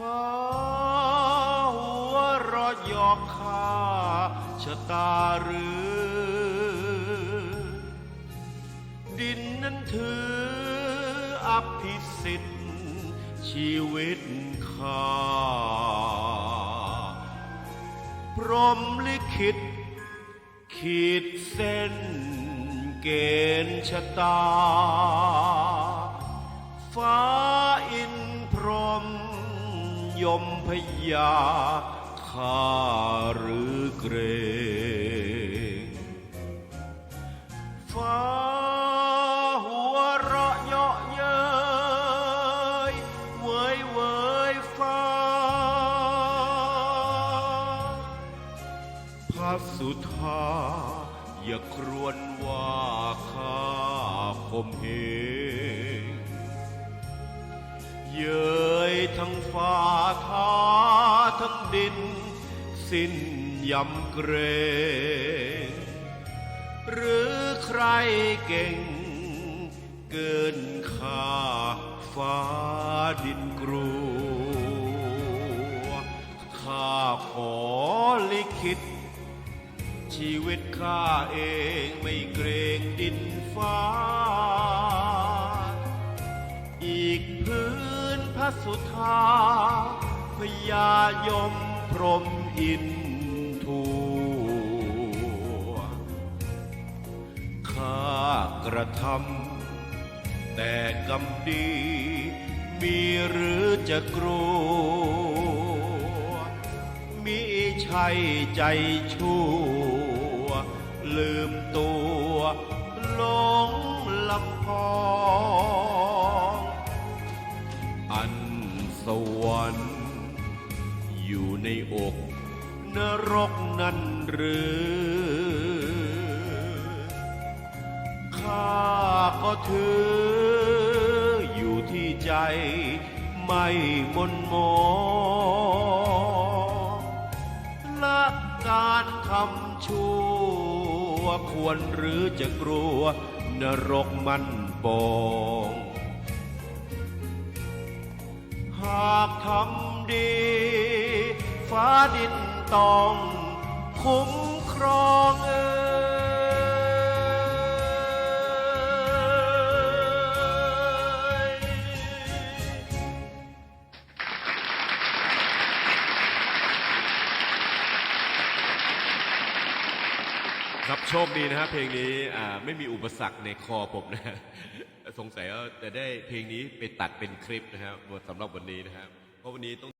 ฟ้าหัวรอหยอกข้าชะตาหรือ ดินนั้นถืออภิสิทธิ์ชีวิตข้าพรหมลิขิตขีดเส้นเกณฑ์ชะตา ฟ้าอินพรหม ยมพยาข้าหรือเกรงฟ้าหัวเราะเยาะเย้ยเว้ยเว้ยฟ้าพระสุธาอย่าครวญว่าข้าคมเหง ดิน สิ้นยำเกรงหรือใครเก่ง เกินค่าฟ้าดินกลัวข้าขอลิขิต ชีวิตข้าเองไม่เกรงดินฟ้า อีกพื้นพระสุธา พญายมพรมอินทัวข้ากระทำแต่กรรมดีมีหรือจะกลัวมิใช่ใจชั่ว ลืมตัวหลงลำพองอันสวรรค์ อยู่ในอกนรกนั่นหรือข้าก็ถืออยู่ที่ใจไม่มนมองและการทำชั่วควรหรือจะกลัวนรกมันปองหากทำดี ฟ้าดินต้องคุ้มครองเอ่ยครับโชคดีนะฮะเพลงนี้อ่าไม่มีอุปสรรคในคอผมนะฮะสงสัยว่าจะได้เพลงนี้ไปตัดเป็นคลิปนะครับสำหรับวันนี้นะครับเพราะวันนี้ต้อง